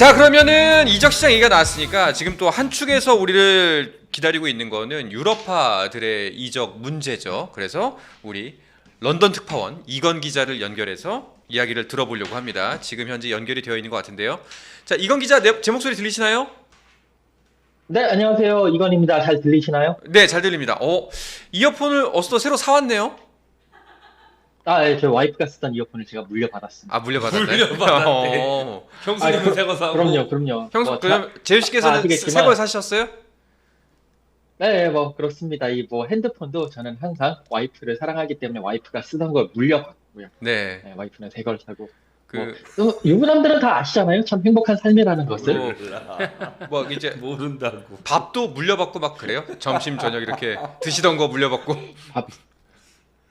자 그러면은 이적 시장 얘기가 나왔으니까 지금 또 한 축에서 우리를 기다리고 있는 거는 유럽파들의 이적 문제죠. 그래서 우리 런던 특파원 이건 기자를 연결해서 이야기를 들어보려고 합니다. 지금 현재 연결이 되어 있는 것 같은데요. 자 이건 기자 내, 제 목소리 들리시나요? 네, 안녕하세요. 이건입니다. 잘 들리시나요? 네 잘 들립니다. 어 이어폰을 어서 새로 사왔네요. 아, 예, 저 와이프가 쓰던 이어폰을 제가 물려받았습니다. 아 물려받았네. 물려받았네. 어. 형수님은 아, 새거 사고 그럼요, 그럼요. 형수 뭐, 그럼 재유 씨께서는 아, 아시겠지만- 새걸 사셨어요? 네, 뭐 그렇습니다. 이 뭐 핸드폰도 저는 항상 와이프를 사랑하기 때문에 와이프가 쓰던 걸 물려받고요. 네. 네, 와이프는 새걸 사고. 그또 유부남들은 다 아시잖아요. 참 행복한 삶이라는 것을. 뭐, 몰라. 뭐 이제 모른다고. 밥도 물려받고 막 그래요? 점심 저녁 이렇게 드시던 거 물려받고. 밥, 아,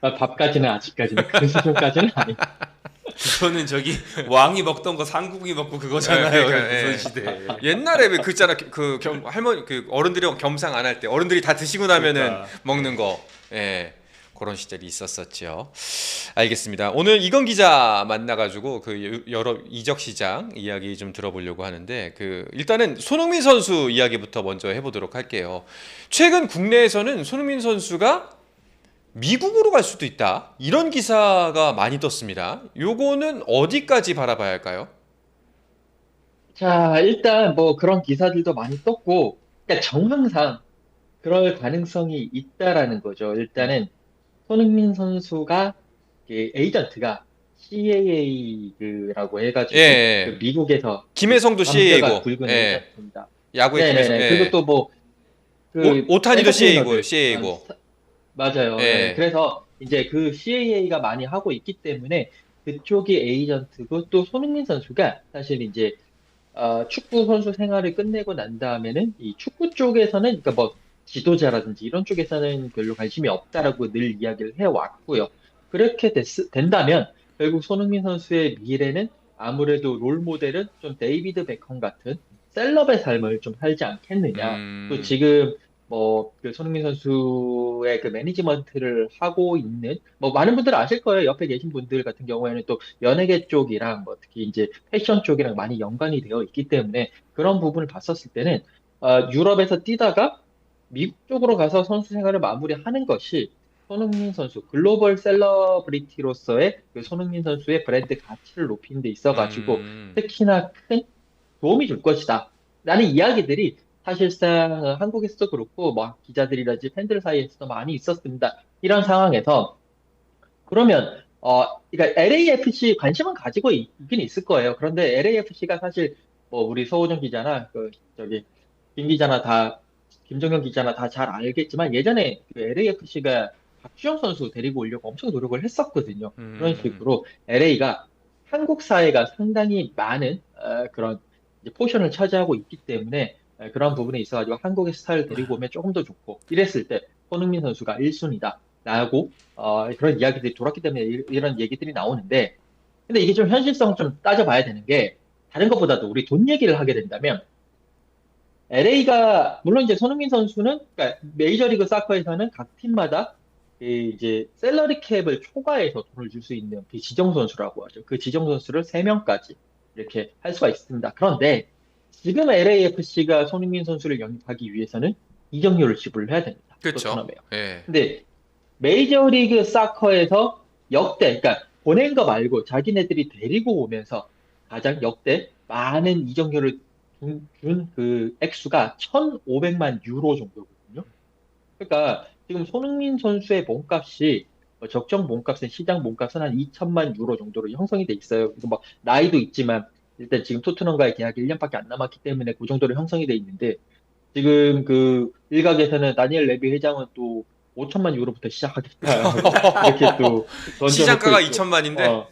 밥까지는 아직까지는 그 수준까지는 아니고. 저는 저기 왕이 먹던 거 상국이 먹고 그거잖아요. 네, 그러니까, 예. 조선 시대. 옛날에 왜그 있잖아 그 겸, 할머니 그 어른들이 겸상 안 할 때 어른들이 다 드시고 나면은 그러니까. 먹는 거. 예. 그런 시절이 있었었죠. 알겠습니다. 오늘 이건 기자 만나가지고 그 유- 여러 이적 시장 이야기 좀 들어보려고 하는데 그 일단은 손흥민 선수 이야기부터 먼저 해보도록 할게요. 최근 국내에서는 손흥민 선수가 미국으로 갈 수도 있다 이런 기사가 많이 떴습니다. 요거는 어디까지 바라봐야 할까요? 자, 일단 뭐 그런 기사들도 많이 떴고, 그러니까 정황상 그럴 가능성이 있다라는 거죠. 일단은 손흥민 선수가 그 에이전트가 CAA라고 해가지고 예, 예. 그 미국에서 김혜성도 남자가 CA고 굵은 예. 야구의 김혜성. 네네네. 예. 그리고 또 뭐, 그 오- 오타니도 CA고, 엔터테이너들. CA고. 아, 맞아요. 예. 네. 그래서 이제 그 CAA가 많이 하고 있기 때문에 그쪽이 에이전트고 또 손흥민 선수가 사실 이제 어, 축구 선수 생활을 끝내고 난 다음에는 이 축구 쪽에서는 그러니까 뭐 지도자라든지 이런 쪽에서는 별로 관심이 없다라고 늘 이야기를 해왔고요. 그렇게 됐, 된다면 결국 손흥민 선수의 미래는 아무래도 롤 모델은 좀 데이비드 베컴 같은 셀럽의 삶을 좀 살지 않겠느냐. 음. 또 지금 뭐 그 손흥민 선수의 그 매니지먼트를 하고 있는 뭐 많은 분들 아실 거예요. 옆에 계신 분들 같은 경우에는 또 연예계 쪽이랑 뭐 특히 이제 패션 쪽이랑 많이 연관이 되어 있기 때문에 그런 부분을 봤었을 때는 어, 유럽에서 뛰다가 미국 쪽으로 가서 선수 생활을 마무리하는 것이 손흥민 선수 글로벌 셀러브리티로서의 그 손흥민 선수의 브랜드 가치를 높이는 데 있어가지고 음. 특히나 큰 도움이 줄 것이다. 라는 이야기들이 사실상 어, 한국에서도 그렇고 뭐 기자들이라든지 팬들 사이에서도 많이 있었습니다. 이런 상황에서 그러면 어 그러니까 LAFC 관심은 가지고 있, 긴 있을 거예요. 그런데 LAFC가 사실 뭐 우리 서호정 기자나 그 저기 김 기자나 다 김정현 기자나 다 잘 알겠지만 예전에 그 LAFC가 박주영 선수 데리고 오려고 엄청 노력을 했었거든요. 그런 음. 식으로 LA가 한국 사회가 상당히 많은 어, 그런 이제 포션을 차지하고 있기 때문에 어, 그런 부분에 있어가지고 한국의 스타를 데리고 오면 조금 더 좋고 이랬을 때 손흥민 선수가 1순위다 라고 어, 그런 이야기들이 돌았기 때문에 이- 이런 얘기들이 나오는데 근데 이게 좀 현실성 좀 따져봐야 되는 게 다른 것보다도 우리 돈 얘기를 하게 된다면 LA가 물론 이제 손흥민 선수는 그러니까 메이저리그 사커에서는 각 팀마다 이 이제 셀러리 캡을 초과해서 돈을 줄 수 있는 그 지정 선수라고 하죠. 그 지정 선수를 3명까지 이렇게 할 수가 있습니다. 그런데 지금 LAFC가 손흥민 선수를 영입하기 위해서는 이적료를 지불해야 됩니다. 그렇죠. 예. 근데 메이저리그 사커에서 역대, 그러니까 보낸 거 말고 자기네들이 데리고 오면서 가장 역대 많은 이적료를 준 그 액수가 1,500만 유로 정도거든요. 그러니까 지금 손흥민 선수의 몸값이 뭐 적정 몸값은 시장 몸값은 한 2천만 유로 정도로 형성이 돼 있어요. 그리고 뭐 나이도 있지만 일단 지금 토트넘과의 계약이 1년밖에 안 남았기 때문에 그 정도로 형성이 돼 있는데 지금 그 일각에서는 다니엘 레비 회장은 또 5천만 유로부터 시작하겠다 이렇게 또 시장가가 있고. 2천만인데 어.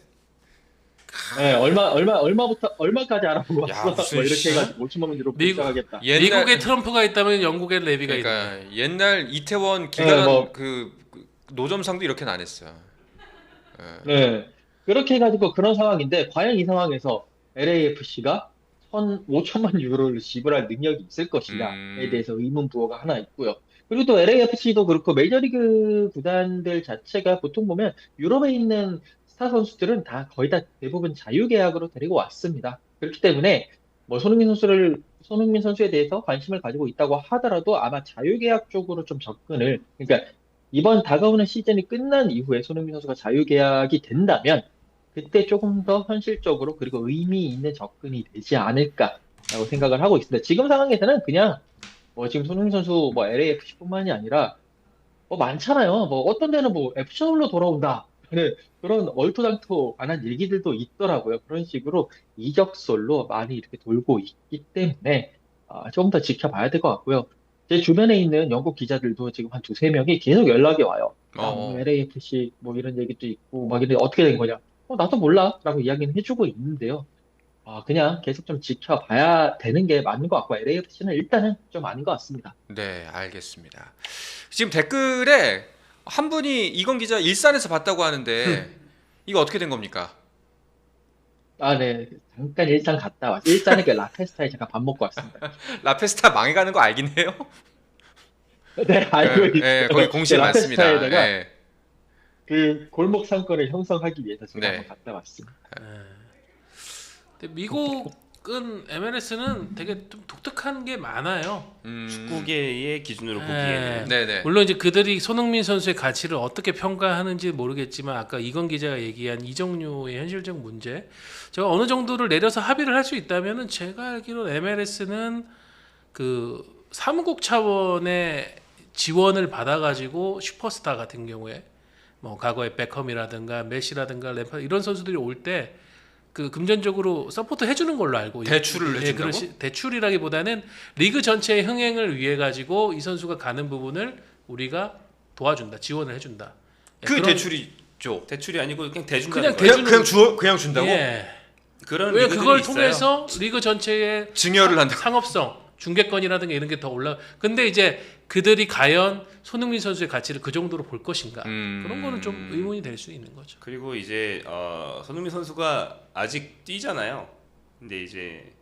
네, 얼마 얼마 얼마부터 얼마까지 알아보고 야, 왔어? 뭐 이렇게 씨. 해가지고 5천만 유로부터 미국- 시작하겠다. 옛날 미국에 트럼프가 있다면 영국에 레비가 있다. 그러니까 옛날 이태원 길가는 네, 뭐. 그, 그 노점상도 이렇게는 안 했어요. 예. 네. 그렇게 해가지고 그런 상황인데, 과연 이 상황에서 LAFC가 5천만 유로를 지불할 능력이 있을 것이냐에 음. 대해서 의문 부호가 하나 있고요. 그리고 또 LAFC도 그렇고 메이저리그 구단들 자체가 보통 보면 유럽에 있는 스타 선수들은 다 거의 다 대부분 자유계약으로 데리고 왔습니다. 그렇기 때문에 뭐 손흥민 선수를 손흥민 선수에 대해서 관심을 가지고 있다고 하더라도 아마 자유계약 쪽으로 좀 접근을 그러니까 이번 다가오는 시즌이 끝난 이후에 손흥민 선수가 자유계약이 된다면 그때 조금 더 현실적으로 그리고 의미 있는 접근이 되지 않을까라고 생각을 하고 있습니다. 지금 상황에서는 그냥 뭐 지금 손흥민 선수 뭐 LAFC뿐만이 아니라 뭐 많잖아요. 뭐 어떤 데는 뭐 FC 서울로 돌아온다. 네, 그런 얼토당토 안 한 얘기들도 있더라고요. 그런 식으로 이적설로 많이 이렇게 돌고 있기 때문에 아, 조금 더 지켜봐야 될 것 같고요. 제 주변에 있는 영국 기자들도 지금 한 두세 명이 계속 연락이 와요. 아, 어. 뭐 LAFC 뭐 이런 얘기도 있고 막 이런데 어떻게 된 거냐? 어, 나도 몰라 라고 이야기는 해주고 있는데요. 아, 그냥 계속 좀 지켜봐야 되는 게 맞는 것 같고 LAFC는 일단은 좀 아닌 것 같습니다. 네, 알겠습니다. 지금 댓글에 한 분이 이건 기자 일산에서 봤다고 하는데 이거 어떻게 된 겁니까? 아, 네. 잠깐 일산 갔다 왔어요. 일산에 그 라페스타에 잠깐 밥 먹고 왔습니다. 라페스타 망해가는 거 알긴 해요. 네, 알고 예, 있어요. 예, 거기 공실 네, 많습니다. 라페스타에다가 예. 그 골목 상권을 형성하기 위해서 제가 네. 한번 갔다 왔습니다. 네. 근데 미국은 MLS는 되게 좀 독특한 게 많아요. 음, 축구계의 기준으로 네. 보기에는 네 네. 물론 이제 그들이 손흥민 선수의 가치를 어떻게 평가하는지 모르겠지만 아까 이건 기자가 얘기한 이정료의 현실적 문제 제가 어느 정도를 내려서 합의를 할 수 있다면은 제가 알기로 MLS는 그 사무국 차원의 지원을 받아가지고 슈퍼스타 같은 경우에 뭐 과거에 베컴이라든가 메시라든가 램파 이런 선수들이 올 때 그 금전적으로 서포트 해주는 걸로 알고 있- 대출을 예, 해준다고? 시- 대출이라기보다는 리그 전체의 흥행을 위해 가지고 이 선수가 가는 부분을 우리가 도와준다, 지원을 해준다. 예, 그 그런- 대출이죠. 대출이 아니고 그냥 대준다는 그냥 거예요. 그냥 그냥 주 그냥 준다고? 예. 그런 왜 그걸 있어요. 통해서 리그 전체의 증여를 한다. 상업성, 중계권이라든가 이런 게 더 올라. 근데 이제 그들이 과연 손흥민 선수의 가치를 그 정도로 볼 것인가? 음. 그런 거는 좀 의문이 될 수 있는 거죠. 그리고 이제 어, 손흥민 선수가 아직 뛰잖아요. 근데 이제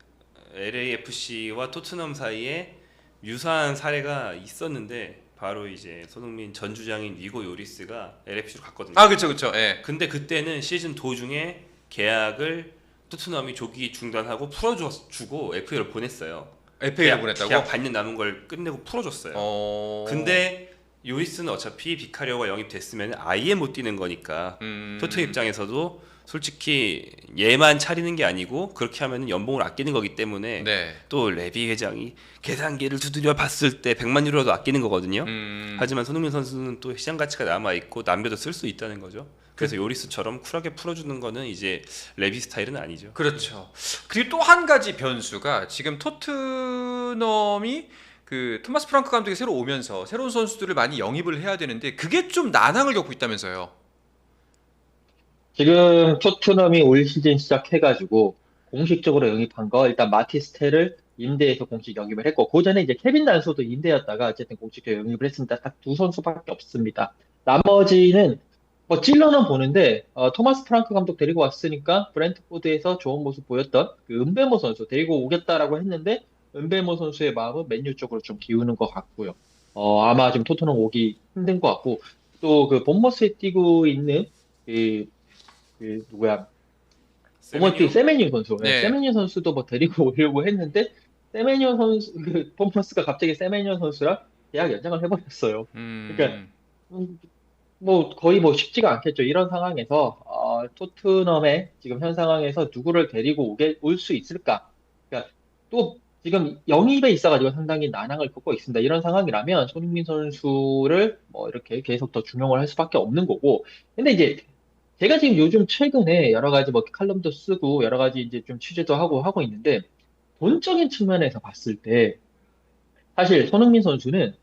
LAFC와 토트넘 사이에 유사한 사례가 있었는데 바로 이제 손흥민 전 주장인 위고 요리스가 LAFC로 갔거든요. 아 그렇죠 그렇죠. 예. 근데 그때는 시즌 도중에 계약을 토트넘이 조기 중단하고 풀어주고 FA를 보냈어요. FA를 계약- 보냈다고. 계약 반년 남은 걸 끝내고 풀어줬어요. 어. 근데 요리스는 어차피 비카리오가 영입됐으면 아예 못 뛰는 거니까 음. 토트 입장에서도 솔직히 얘만 차리는 게 아니고 그렇게 하면 연봉을 아끼는 거기 때문에 네. 또 레비 회장이 계산기를 두드려 봤을 때 100만 유로도 아끼는 거거든요. 음. 하지만 손흥민 선수는 또 시장 가치가 남아 있고 남겨도 쓸 수 있다는 거죠. 그래서 요리스처럼 쿨하게 풀어주는 거는 이제 레비 스타일은 아니죠. 그렇죠. 그리고 또 한 가지 변수가 지금 토트넘이 그 토마스 프랑크 감독이 새로 오면서 새로운 선수들을 많이 영입을 해야 되는데 그게 좀 난항을 겪고 있다면서요. 지금 토트넘이 올 시즌 시작해가지고 공식적으로 영입한 거 일단 마티스테를 임대해서 공식 영입을 했고 그 전에 이제 케빈 단소도 임대였다가 어쨌든 공식적으로 영입을 했습니다. 딱 두 선수밖에 없습니다. 나머지는 뭐 찔러는 보는데 어, 토마스 프랑크 감독 데리고 왔으니까 브렌트포드에서 좋은 모습 보였던 그 은베모 선수 데리고 오겠다라고 했는데 은베모 선수의 마음은 맨유 쪽으로 좀 기우는 것 같고요. 어, 아마 지금 토트넘 오기 힘든 것 같고 또 그 본머스에 뛰고 있는 그, 그 누구야 본머스 세메뉴 선수 네. 세메뉴 선수도 뭐 데리고 오려고 했는데 세메뉴 선수 그 본머스가 갑자기 세메뉴 선수랑 계약 연장을 해버렸어요. 음. 그러니까 음, 뭐 거의 뭐 쉽지가 않겠죠. 이런 상황에서 어, 토트넘의 지금 현 상황에서 누구를 데리고 오게 올 수 있을까? 그러니까 또 지금 영입에 있어가지고 상당히 난항을 겪고 있습니다. 이런 상황이라면 손흥민 선수를 뭐 이렇게 계속 더 중용을 할 수밖에 없는 거고. 근데 이제 제가 지금 요즘 최근에 여러 가지 뭐 칼럼도 쓰고 여러 가지 이제 좀 취재도 하고 하고 있는데 돈적인 측면에서 봤을 때 사실 손흥민 선수는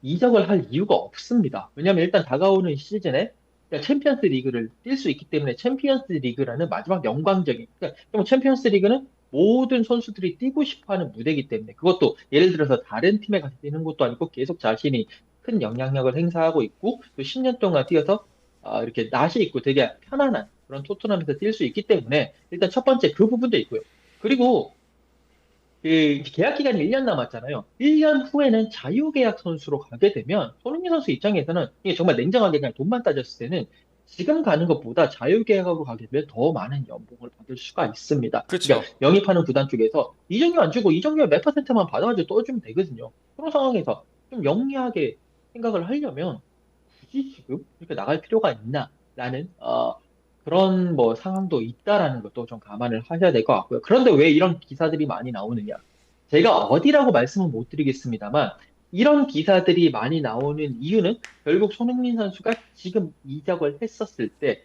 이적을 할 이유가 없습니다. 왜냐하면 일단 다가오는 시즌에 그러니까 챔피언스 리그를 뛸 수 있기 때문에 챔피언스 리그라는 마지막 영광적인 그러니까 좀 챔피언스 리그는 모든 선수들이 뛰고 싶어하는 무대이기 때문에 그것도 예를 들어서 다른 팀에 가서 뛰는 것도 아니고 계속 자신이 큰 영향력을 행사하고 있고 또 10년 동안 뛰어서 아, 이렇게 낯이 있고 되게 편안한 그런 토트넘에서 뛸 수 있기 때문에 일단 첫 번째 그 부분도 있고요. 그리고 그 계약 기간이 1년 남았잖아요. 1년 후에는 자유계약 선수로 가게 되면 손흥민 선수 입장에서는 정말 냉정하게 그냥 돈만 따졌을 때는 지금 가는 것보다 자유계약하고 가게 되면 더 많은 연봉을 받을 수가 있습니다. 그렇죠. 그러니까 영입하는 구단 쪽에서 이정료 안 주고 이정료 몇 퍼센트만 받아가지고 떠주면 되거든요. 그런 상황에서 좀 영리하게 생각을 하려면 굳이 지금 이렇게 나갈 필요가 있나라는 어, 그런 뭐 상황도 있다라는 것도 좀 감안을 하셔야 될 것 같고요. 그런데 왜 이런 기사들이 많이 나오느냐? 제가 어디라고 말씀은 못 드리겠습니다만 이런 기사들이 많이 나오는 이유는 결국 손흥민 선수가 지금 이적을 했었을 때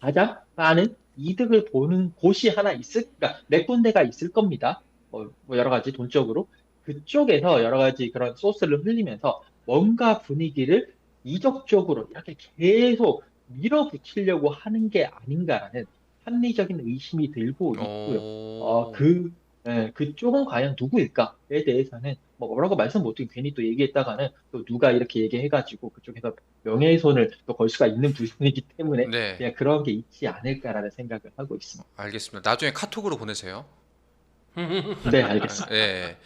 가장 많은 이득을 보는 곳이 하나 있을, 그러니까 몇 군데가 있을 겁니다. 뭐, 뭐 여러 가지 돈적으로 그쪽에서 여러 가지 그런 소스를 흘리면서 뭔가 분위기를 이적적으로 이렇게 계속 밀어붙이려고 하는 게 아닌가라는 합리적인 의심이 들고 있고요. 어, 그, 예, 그쪽은 과연 누구일까에 대해서는 뭐 뭐라고 말씀 못 드리고 괜히 또 얘기했다가는 또 누가 이렇게 얘기해가지고 그쪽에서 명예훼손을 또 걸 수가 있는 부분이기 때문에 네. 그냥 그런 게 있지 않을까라는 생각을 하고 있습니다. 알겠습니다. 나중에 카톡으로 보내세요. 네, 알겠습니다. 예.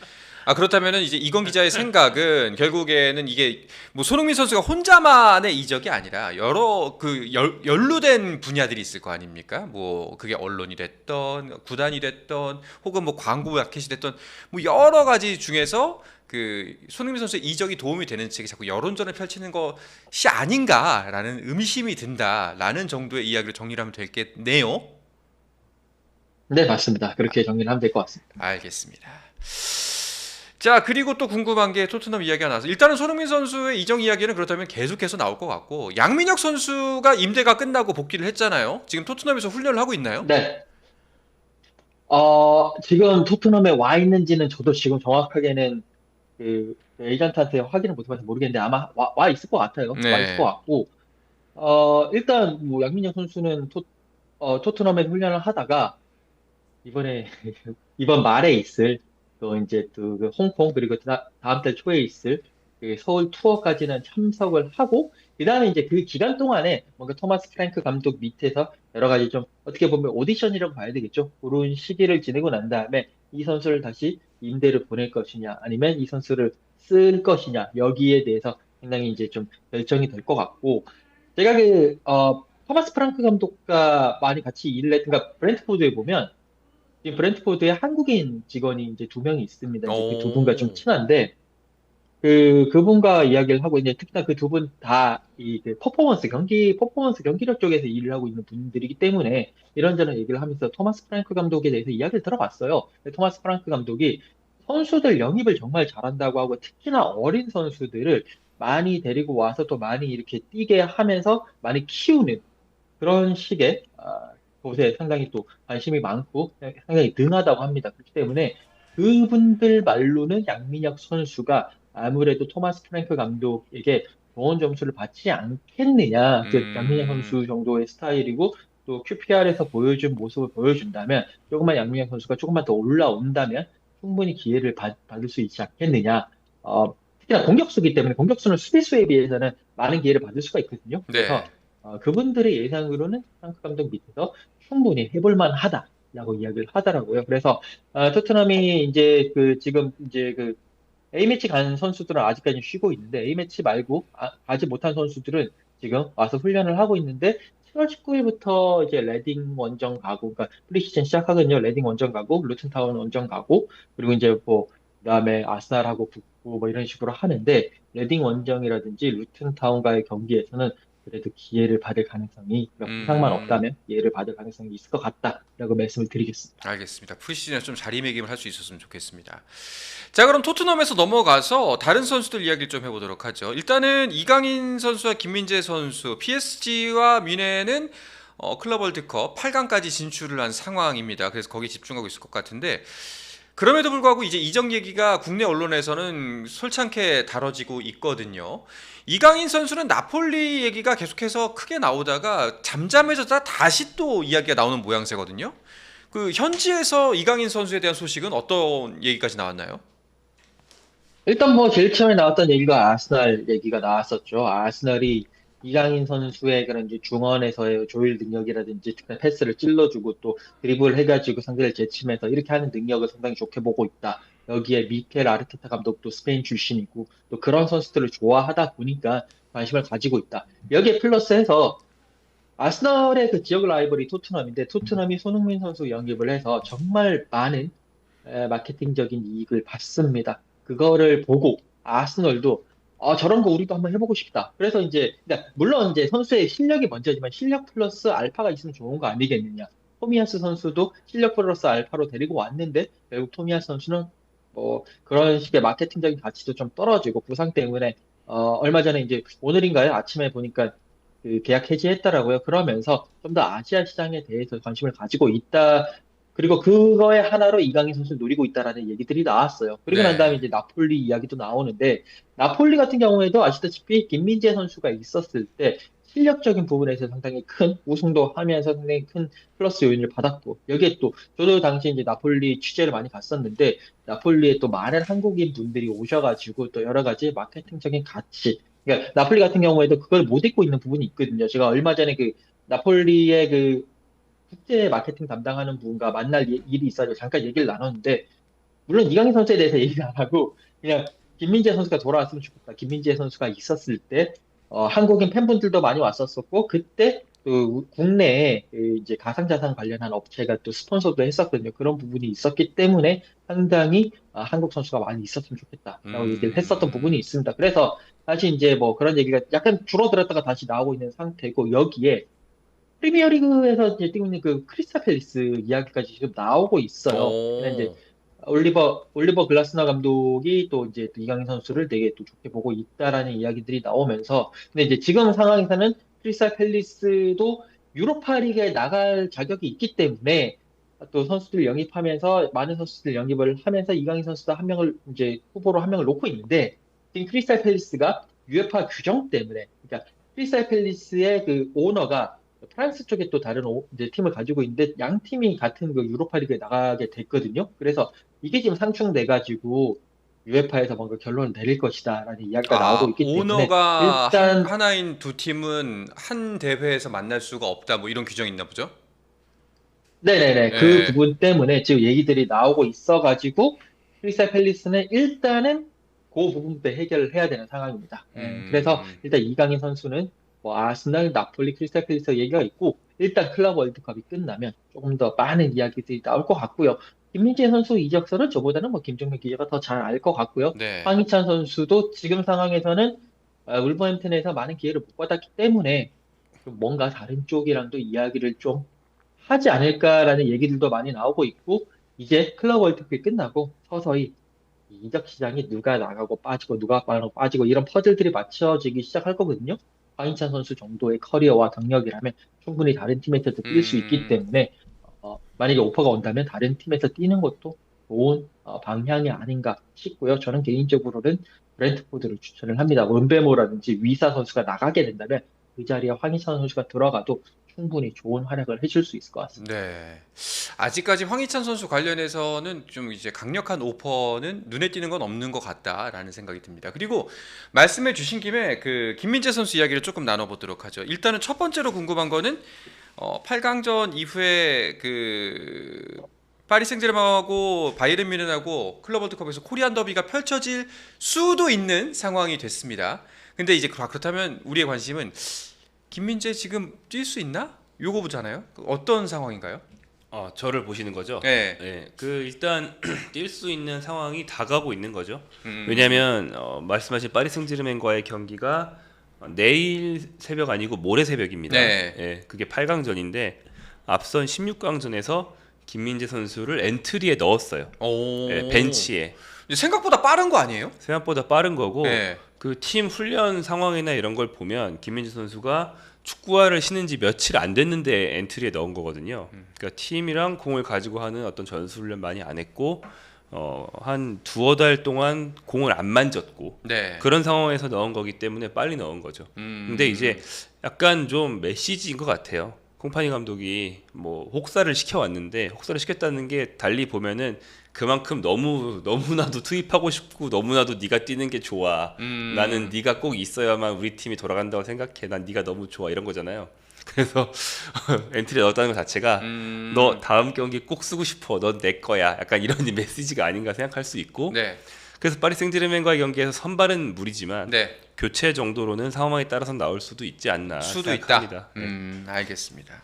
아 그렇다면은 이제 이건 기자의 생각은 결국에는 이게 뭐 손흥민 선수가 혼자만의 이적이 아니라 여러 그 열, 연루된 분야들이 있을 거 아닙니까? 뭐 그게 언론이 됐던 구단이 됐던 혹은 뭐 광고 마켓이 됐던 뭐 여러 가지 중에서 그 손흥민 선수의 이적이 도움이 되는 측이 자꾸 여론전을 펼치는 것이 아닌가라는 의심이 든다라는 정도의 이야기를 정리를 하면 되겠네요. 네, 맞습니다. 그렇게 정리를 하면 될 것 같습니다. 알겠습니다. 자 그리고 또 궁금한 게 토트넘 이야기가 나서 일단은 손흥민 선수의 이적 이야기는 그렇다면 계속해서 나올 것 같고 양민혁 선수가 임대가 끝나고 복귀를 했잖아요. 지금 토트넘에서 훈련을 하고 있나요? 네. 어, 지금 토트넘에 와 있는지는 저도 지금 정확하게는 그 에이전트한테 확인을 못해봐서 모르겠는데 아마 와, 와 있을 것 같아요. 네. 와 있을 것 같고, 어, 일단 뭐 양민혁 선수는 토, 어, 토트넘에 훈련을 하다가 이번에 이번 말에 있을 또 이제 또그 홍콩 그리고 다, 다음 달 초에 있을 그 서울 투어까지는 참석을 하고 그 다음에 이제 그 기간 동안에 뭔가 토마스 프랭크 감독 밑에서 여러 가지 좀 어떻게 보면 오디션이라고 봐야 되겠죠. 그런 시기를 지내고 난 다음에 이 선수를 다시 임대를 보낼 것이냐 아니면 이 선수를 쓸 것이냐 여기에 대해서 상당히 이제 좀 결정이 될 것 같고 제가 그 어, 토마스 프랑크 감독과 많이 같이 일을 했던 그러니까 브렌트포드에 보면 지금 브렌트포드에 한국인 직원이 이제 두 명이 있습니다. 그 두 분과 좀 친한데 그 그분과 이야기를 하고 이제 특히나 그 두 분 다 이 그 퍼포먼스 경기 퍼포먼스 경기력 쪽에서 일을 하고 있는 분들이기 때문에 이런저런 얘기를 하면서 토마스 프랑크 감독에 대해서 이야기를 들어봤어요. 토마스 프랑크 감독이 선수들 영입을 정말 잘한다고 하고 특히나 어린 선수들을 많이 데리고 와서 또 많이 이렇게 뛰게 하면서 많이 키우는 그런 식의 아, 곳에 상당히 또 관심이 많고 상당히 능하다고 합니다. 그렇기 때문에 그분들 말로는 양민혁 선수가 아무래도 토마스 프랭크 감독에게 좋은 점수를 받지 않겠느냐. 그 음. 양민혁 선수 정도의 스타일이고 또 QPR에서 보여준 모습을 보여준다면 조금만 양민혁 선수가 조금만 더 올라온다면 충분히 기회를 받, 받을 수 있지 않겠느냐. 어, 특히나 공격수기 때문에 공격수는 수비수에 비해서는 많은 기회를 받을 수가 있거든요. 네. 그래서 어, 그분들의 예상으로는 프랑크 감독 밑에서 충분히 해볼만 하다 라고 이야기를 하더라고요. 그래서 어, 토트넘이 이제 그 지금 이제 그 A매치 간 선수들은 아직까지 쉬고 있는데 A매치 말고 아- 가지 못한 선수들은 지금 와서 훈련을 하고 있는데 7월 19일부터 이제 레딩 원정 가고 그러니까 프리시즌 시작하거든요. 레딩 원정 가고 루튼타운 원정 가고 그리고 이제 뭐 그다음에 아스날하고 붙고 뭐 이런 식으로 하는데 레딩 원정이라든지 루튼타운과의 경기에서는 그래도 기회를 받을 가능성이 그러니까 부상만 음. 없다면 기회를 받을 가능성이 있을 것 같다라고 말씀을 드리겠습니다. 알겠습니다. 프리시즌에 좀 자리매김을 할 수 있었으면 좋겠습니다. 자 그럼 토트넘에서 넘어가서 다른 선수들 이야기를 좀 해보도록 하죠. 일단은 이강인 선수와 김민재 선수, PSG와 뮌헨은 어, 클럽 월드컵 8강까지 진출을 한 상황입니다. 그래서 거기 집중하고 있을 것 같은데 그럼에도 불구하고 이제 이적 얘기가 국내 언론에서는 솔창게 다뤄지고 있거든요. 이강인 선수는 나폴리 얘기가 계속해서 크게 나오다가 잠잠해졌다 다시 또 이야기가 나오는 모양새거든요. 그 현지에서 이강인 선수에 대한 소식은 어떤 얘기까지 나왔나요? 일단 뭐 제일 처음에 나왔던 얘기가 아스날 얘기가 나왔었죠. 아스날이 이강인 선수의 그런 이제 중원에서의 조율 능력이라든지 패스를 찔러주고 또 드리블 해가지고 상대를 제치면서 이렇게 하는 능력을 상당히 좋게 보고 있다. 여기에 미켈 아르테타 감독도 스페인 출신이고 또 그런 선수들을 좋아하다 보니까 관심을 가지고 있다. 여기에 플러스해서 아스널의 그 지역 라이벌이 토트넘인데 토트넘이 손흥민 선수 영입을 해서 정말 많은 에, 마케팅적인 이익을 받습니다. 그거를 보고 아스널도 어, 저런 거 우리도 한번 해보고 싶다. 그래서 이제 그러니까 물론 이제 선수의 실력이 먼저지만 실력 플러스 알파가 있으면 좋은 거 아니겠느냐. 토미야스 선수도 실력 플러스 알파로 데리고 왔는데 결국 토미야스 선수는 뭐 그런 식의 마케팅적인 가치도 좀 떨어지고 부상 때문에 어, 얼마 전에 이제 오늘인가요? 아침에 보니까 그 계약 해지했더라고요. 그러면서 좀 더 아시아 시장에 대해서 관심을 가지고 있다. 그리고 그거의 하나로 이강인 선수를 노리고 있다라는 얘기들이 나왔어요. 그리고 네. 난 다음에 이제 나폴리 이야기도 나오는데 나폴리 같은 경우에도 아시다시피 김민재 선수가 있었을 때 실력적인 부분에서 상당히 큰 우승도 하면서 상당히 큰 플러스 요인을 받았고 여기에 또 저도 당시 이제 나폴리 취재를 많이 갔었는데 나폴리에 또 많은 한국인 분들이 오셔가지고 또 여러 가지 마케팅적인 가치 그러니까 나폴리 같은 경우에도 그걸 못 잊고 있는 부분이 있거든요. 제가 얼마 전에 그 나폴리의 그 국제 마케팅 담당하는 분과 만날 예- 일이 있어서 잠깐 얘기를 나눴는데 물론 이강인 선수에 대해서 얘기를 안 하고 그냥 김민재 선수가 돌아왔으면 좋겠다. 김민재 선수가 있었을 때 어, 한국인 팬분들도 많이 왔었었고 그때 그 국내에 그 이제 가상자산 관련한 업체가 또 스폰서도 했었거든요. 그런 부분이 있었기 때문에 상당히 아, 한국 선수가 많이 있었으면 좋겠다라고 음. 얘기를 했었던 부분이 있습니다. 그래서 사실 이제 뭐 그런 얘기가 약간 줄어들었다가 다시 나오고 있는 상태고 여기에 프리미어리그에서 이제 뛰고 있는 그 크리스탈 팰리스 이야기까지 지금 나오고 있어요. 오. 근데 이제 올리버 올리버 글라스너 감독이 또 이제 또 이강인 선수를 되게 또 좋게 보고 있다라는 이야기들이 나오면서 근데 이제 지금 상황에서는 크리스탈 팰리스도 유로파 리그에 나갈 자격이 있기 때문에 또 선수들 영입하면서 많은 선수들 영입을 하면서 이강인 선수도 한 명을 이제 후보로 한 명을 놓고 있는데 지금 크리스탈 팰리스가 UEFA 규정 때문에 그러니까 크리스탈 팰리스의 그 오너가 프랑스 쪽에 또 다른 오- 이제 팀을 가지고 있는데 양 팀이 같은 그 유로파 리그에 나가게 됐거든요. 그래서 이게 지금 상충돼 가지고 UEFA에서 뭔가 결론을 내릴 것이다라는 이야기가 아, 나오고 있기 때문에 오너가 일단- 한- 하나인 두 팀은 한 대회에서 만날 수가 없다 뭐 이런 규정이 있나 보죠? 네네네. 네. 그 부분 때문에 지금 얘기들이 나오고 있어가지고 크리스탈 팰리스는 일단은 그 부분부터 해결을 해야 되는 상황입니다. 예, 음. 그래서 일단 이강인 선수는 뭐 아스날, 나폴리, 크리스탈 팰리스 얘기가 있고 일단 클럽 월드컵이 끝나면 조금 더 많은 이야기들이 나올 것 같고요. 김민재 선수 이적설은 저보다는 뭐 김종민 기자가 더 잘 알 것 같고요. 네. 황희찬 선수도 지금 상황에서는 어, 울버햄튼에서 많은 기회를 못 받았기 때문에 좀 뭔가 다른 쪽이랑도 이야기를 좀 하지 않을까라는 얘기들도 많이 나오고 있고 이제 클럽 월드컵이 끝나고 서서히 이 이적 시장이 누가 나가고 빠지고 누가 빠지고 빠지고 이런 퍼즐들이 맞춰지기 시작할 거거든요. 황희찬 선수 정도의 커리어와 경력이라면 충분히 다른 팀에서도 뛸수 음. 있기 때문에 어, 만약에 오퍼가 온다면 다른 팀에서 뛰는 것도 좋은 어, 방향이 아닌가 싶고요. 저는 개인적으로는 브렌트포드를 추천을 합니다. 원베모라든지 위사 선수가 나가게 된다면 그 자리에 황희찬 선수가 들어가도 충분히 좋은 활약을 해줄 수 있을 것 같습니다. 네. 아직까지 황희찬 선수 관련해서는 좀 이제 강력한 오퍼는 눈에 띄는 건 없는 것 같다라는 생각이 듭니다. 그리고 말씀해 주신 김에 그 김민재 선수 이야기를 조금 나눠보도록 하죠. 일단은 첫 번째로 궁금한 거는 어, 8강전 이후에 그 파리 생제르맹하고 바이에른 뮌헨하고 클럽 월드컵에서 코리안 더비가 펼쳐질 수도 있는 상황이 됐습니다. 근데 이제 그렇- 그렇다면 우리의 관심은 김민재 지금 뛸 수 있나? 요거 보잖아요. 그 어떤 상황인가요? 어, 저를 보시는 거죠? 네. 네, 그 일단 뛸 수 있는 상황이 다가오고 있는 거죠. 음. 왜냐하면 어, 말씀하신 파리 생제르맹과의 경기가 어, 내일 새벽 아니고 모레 새벽입니다. 네. 예, 그게 8강전인데 앞선 16강전에서 김민재 선수를 엔트리에 넣었어요. 오. 예, 벤치에 생각보다 빠른 거 아니에요? 생각보다 빠른 거고 네. 그 팀 훈련 상황이나 이런 걸 보면 김민재 선수가 축구화를 신은 지 며칠 안 됐는데 엔트리에 넣은 거거든요. 음. 그러니까 팀이랑 공을 가지고 하는 어떤 전술 훈련 많이 안 했고 어, 한 두어 달 동안 공을 안 만졌고 네. 그런 상황에서 넣은 거기 때문에 빨리 넣은 거죠. 음. 근데 이제 약간 좀 메시지인 것 같아요. 콩파니 감독이 뭐 혹사를 시켜왔는데 혹사를 시켰다는 게 달리 보면은 그만큼 너무 너무나도 투입하고 싶고 너무나도 네가 뛰는 게 좋아. 음. 나는 네가 꼭 있어야만 우리 팀이 돌아간다고 생각해. 난 네가 너무 좋아 이런 거잖아요. 그래서 엔트리 넣었다는 것 자체가 음. 너 다음 경기 꼭 쓰고 싶어. 넌 내 거야. 약간 이런 메시지가 아닌가 생각할 수 있고 네. 그래서 파리 생제르맹과의 경기에서 선발은 무리지만 네. 교체 정도로는 상황에 따라서 나올 수도 있지 않나 수도 생각합니다. 있다. 네. 음, 알겠습니다.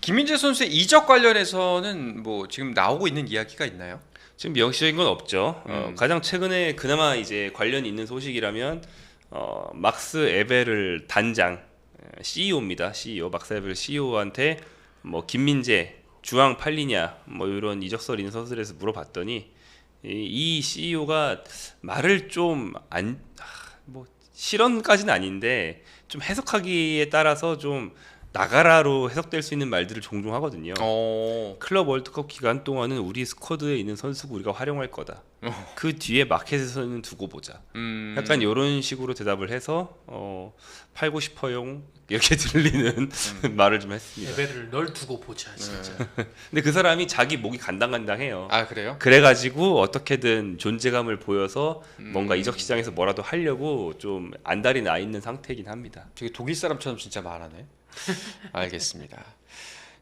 김민재 선수의 이적 관련해서는 뭐 지금 나오고 있는 이야기가 있나요? 지금 명시적인 건 없죠. 어, 음. 가장 최근에 그나마 이제 관련 있는 소식이라면 어, 막스 에베를 단장 CEO입니다. CEO 막스 에베를 CEO한테 뭐 김민재 주황 팔리냐 뭐 이런 이적설 있는 선수들에서 물어봤더니 이, 이 CEO가 말을 좀 안 뭐 실언까지는 아닌데 좀 해석하기에 따라서 좀 나가라로 해석될 수 있는 말들을 종종 하거든요. 어. 클럽 월드컵 기간 동안은 우리 스쿼드에 있는 선수가 우리가 활용할 거다. 그 뒤에 마켓에서는 두고 보자. 음. 약간 이런 식으로 대답을 해서 어, 팔고 싶어용 이렇게 들리는 말을 좀 했습니다. 레벨을 널 두고 보자 진짜. 근데 그 사람이 자기 목이 간당간당해요. 아, 그래요? 그래가지고 어떻게든 존재감을 보여서 뭔가 음. 이적 시장에서 뭐라도 하려고 좀 안달이 나 있는 상태이긴 합니다. 되게 독일 사람처럼 진짜 말하네. 알겠습니다.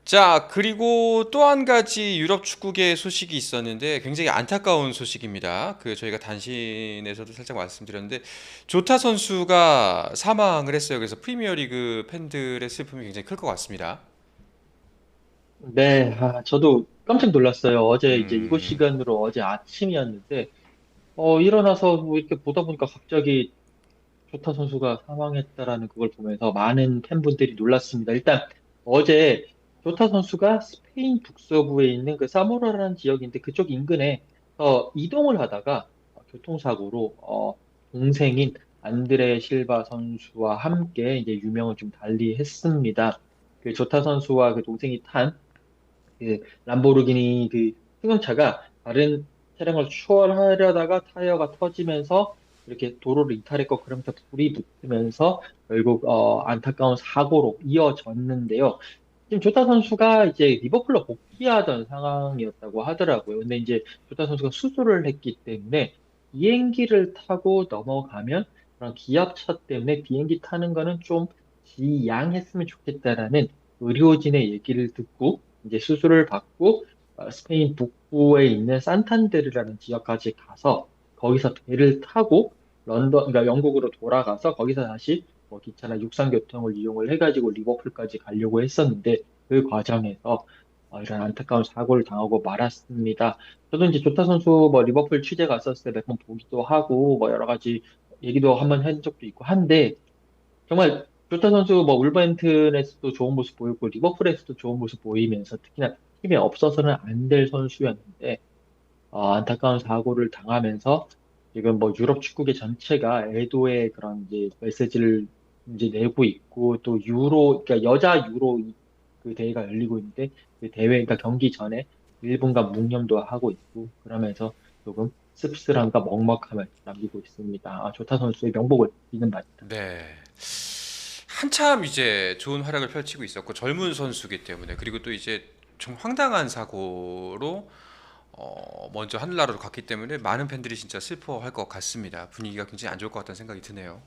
자, 그리고 또 한 가지 유럽 축구계 소식이 있었는데 굉장히 안타까운 소식입니다. 그 저희가 단신에서도 살짝 말씀드렸는데 조타 선수가 사망을 했어요. 그래서 프리미어리그 팬들의 슬픔이 굉장히 클 것 같습니다. 네, 아, 저도 깜짝 놀랐어요. 어제 이제 음. 이곳 시간으로 어제 아침이었는데, 어, 일어나서 뭐 이렇게 보다 보니까 갑자기 조타 선수가 사망했다라는 그걸 보면서 많은 팬분들이 놀랐습니다. 일단 어제 조타 선수가 스페인 북서부에 있는 그 사모라라는 지역인데 그쪽 인근에 어, 이동을 하다가 교통사고로 어, 동생인 안드레 실바 선수와 함께 이제 유명을 좀 달리했습니다. 그 조타 선수와 그 동생이 탄 그 람보르기니 그 승용차가 다른 차량을 추월하려다가 타이어가 터지면서 이렇게 도로를 이탈했고 그러면서 불이 붙으면서 결국 어, 안타까운 사고로 이어졌는데요. 지금 조타 선수가 이제 리버풀로 복귀하던 상황이었다고 하더라고요. 근데 이제 조타 선수가 수술을 했기 때문에 비행기를 타고 넘어가면 그런 기압차 때문에 비행기 타는 거는 좀 지양했으면 좋겠다라는 의료진의 얘기를 듣고 이제 수술을 받고 어, 스페인 북부에 있는 산탄데르라는 지역까지 가서 거기서 배를 타고 런던, 그러니까 영국으로 돌아가서 거기서 다시 뭐 기차나 육상 교통을 이용을 해가지고 리버풀까지 가려고 했었는데 그 과정에서 어, 이런 안타까운 사고를 당하고 말았습니다. 저도 이제 조타 선수 뭐 리버풀 취재 갔었을 때 몇 번 보기도 하고 뭐 여러 가지 얘기도 한번 한 적도 있고 한데 정말 조타 선수 뭐 울버햄튼에서도 좋은 모습 보였고 리버풀에서도 좋은 모습 보이면서 특히나 팀에 없어서는 안 될 선수였는데 어, 안타까운 사고를 당하면서 지금 뭐 유럽 축구계 전체가 애도의 그런 이제 메시지를 이제 내고 있고 또 유로 그러니까 여자 유로 이- 그 대회가 열리고 있는데 그 대회 그러니까 경기 전에 일본과 묵념도 하고 있고 그러면서 조금 씁쓸함과 먹먹함을 남기고 있습니다. 아, 조타 선수의 명복을 비는 바입니다. 네. 한참 이제 좋은 활약을 펼치고 있었고 젊은 선수기 때문에 그리고 또 이제 좀 황당한 사고로 어, 먼저 하늘나라로 갔기 때문에 많은 팬들이 진짜 슬퍼할 것 같습니다. 분위기가 굉장히 안 좋을 것 같다는 생각이 드네요.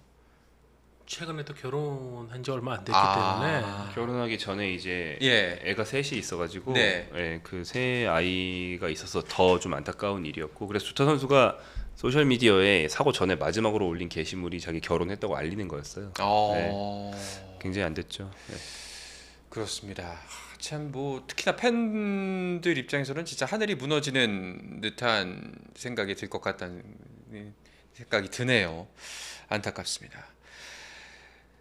최근에 또 결혼한 지 얼마 안 됐기 아. 때문에 결혼하기 전에 이제 예. 애가 셋이 있어가지고 네. 예, 그새 아이가 있어서 더 좀 안타까운 일이었고 그래서 조타 선수가 소셜 미디어에 사고 전에 마지막으로 올린 게시물이 자기 결혼했다고 알리는 거였어요. 어. 굉장히 안 됐죠. 네. 그렇습니다. 참 뭐 특히나 팬들 입장에서는 진짜 하늘이 무너지는 듯한 생각이 들 것 같다는 생각이 드네요. 안타깝습니다.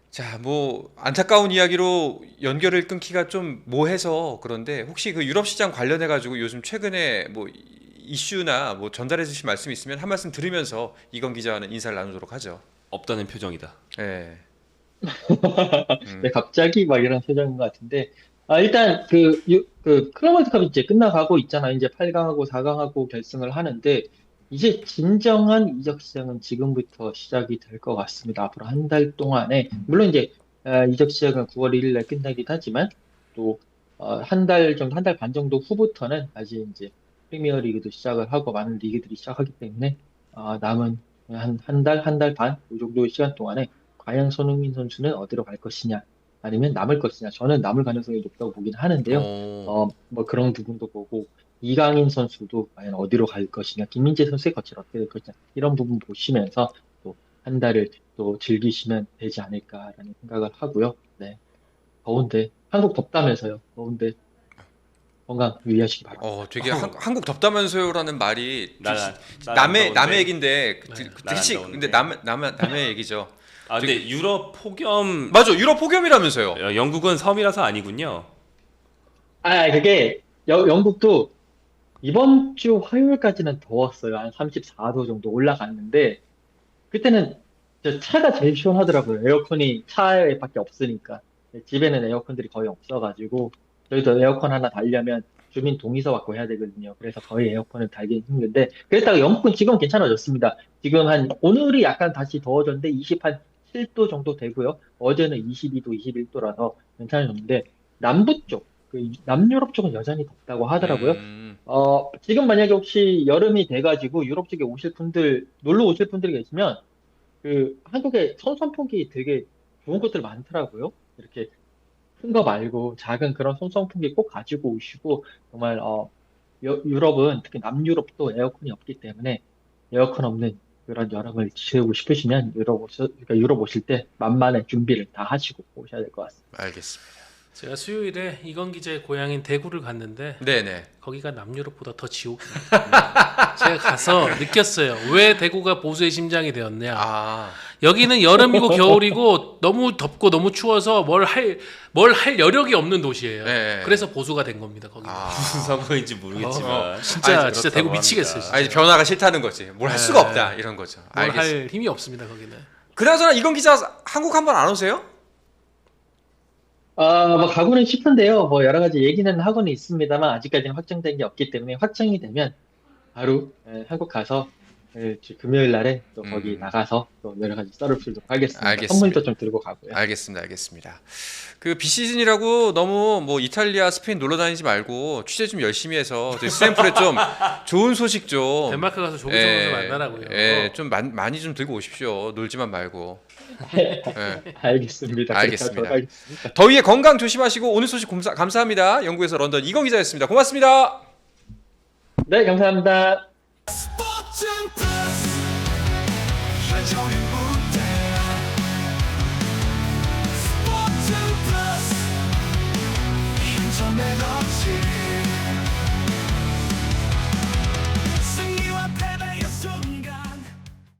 자, 뭐 안타까운 이야기로 연결을 끊기가 좀 뭐해서 그런데 혹시 그 유럽 시장 관련해 가지고 요즘 최근에 뭐 이슈나 뭐 전달해 주실 말씀 있으면 한 말씀 들으면서 이건 기자와는 인사를 나누도록 하죠. 없다는 표정이다. 예. 음. 네, 갑자기 막 이런 표정인 것 같은데, 아, 일단 그, 유, 그, 클럽 월드컵 이제 끝나가고 있잖아. 이제 8강하고 4강하고 결승을 하는데, 이제 진정한 이적 시장은 지금부터 시작이 될 것 같습니다. 앞으로 한 달 동안에, 물론 이제, 아, 이적 시장은 9월 1일 날 끝나긴 하지만, 또, 어, 한달 정도, 한 달 반 정도 후부터는 다시 이제 프리미어 리그도 시작을 하고 많은 리그들이 시작하기 때문에, 아, 남은 한, 한 달, 한 달 반, 이 정도 시간 동안에 과연 손흥민 선수는 어디로 갈 것이냐, 아니면 남을 것이냐. 저는 남을 가능성이 높다고 보긴 하는데요. 어. 어, 뭐 그런 부분도 보고, 이강인 선수도 과연 어디로 갈 것이냐, 김민재 선수의 거취를 어떻게 될 것이냐 이런 부분 보시면서 또 한 달을 또 즐기시면 되지 않을까라는 생각을 하고요. 네, 더운데 한국 덥다면서요. 더운데 건강 유의하시기 바랍니다. 어, 되게 한, 한국 덥다면서요라는 말이 나- 그- 나- 남의. 남의 얘긴데 그- 네, 그- 그치 더운데. 근데 남 남의 남의 얘기죠. 아 근데 유럽 폭염 맞아 유럽 폭염이라면서요. 어, 영국은 섬이라서 아니군요. 아, 그게 여- 영국도 이번 주 화요일까지는 더웠어요. 한 34도 정도 올라갔는데 그때는 저 차가 제일 시원하더라고요. 에어컨이 차에 밖에 없으니까 집에는 에어컨들이 거의 없어가지고 저희도 에어컨 하나 달려면 주민 동의서 받고 해야 되거든요. 그래서 거의 에어컨을 달기 힘든데 그랬다가 영국은 지금 괜찮아졌습니다. 지금 한 오늘이 약간 다시 더워졌는데 27도 정도 되고요. 어제는 22도, 21도라서 괜찮아졌는데 남부 쪽, 그 남유럽 쪽은 여전히 덥다고 하더라고요. 음, 어, 지금 만약에 혹시 여름이 돼가지고 유럽 쪽에 오실 분들, 놀러 오실 분들이 계시면, 그, 한국에 손선풍기 되게 좋은 것들 많더라고요. 이렇게 큰 거 말고 작은 그런 손선풍기 꼭 가지고 오시고, 정말, 어, 여- 유럽은, 특히 남유럽도 에어컨이 없기 때문에 에어컨 없는 그런 여름을 지내고 싶으시면 유럽 오실, 그러니까 유럽 오실 때 만만의 준비를 다 하시고 오셔야 될 것 같습니다. 알겠습니다. 제가 수요일에 이건 기자의 고향인 대구를 갔는데 네네. 거기가 남유럽보다 더 지옥입니다. 제가 가서 느꼈어요. 왜 대구가 보수의 심장이 되었냐. 아 여기는 여름이고 겨울이고 너무 덥고 너무 추워서 뭘 할 뭘 할 여력이 없는 도시예요. 네. 그래서 보수가 된 겁니다. 거기. 아. 무슨 상황인지 모르겠지만 어, 진짜 아니, 진짜 합니다. 미치겠어요. 진짜. 아니 변화가 싫다는 거지. 뭘 할 수가 네. 없다 이런 거죠. 뭘. 할 힘이 없습니다. 거기는. 그나저나 이건 기자 한국 한번 안 오세요? 아, 뭐 가고는 싶은데요. 뭐 여러 가지 얘기는 하고는 있습니다만 아직까지는 확정된 게 없기 때문에 확정이 되면 바로 예, 한국 가서 금요일 날에 또 거기 음. 나가서 또 여러 가지 썰을 풀도록 하겠습니다. 알겠습니다. 선물도 좀 들고 가고요. 알겠습니다, 알겠습니다. 그 비시즌이라고 너무 뭐 이탈리아, 스페인 놀러 다니지 말고 취재 좀 열심히 해서 스탠프에 좀 좋은 소식 좀 덴마크 가서 조기 선수 만나라고요. 예, 좀 많, 많이 좀 들고 오십시오. 놀지만 말고. 예. 알겠습니다. 알겠습니다. 하도록 하겠습니다. 더위에 건강 조심하시고 오늘 소식 감사, 감사합니다. 영국에서 런던 이건 기자였습니다. 고맙습니다. 네, 감사합니다.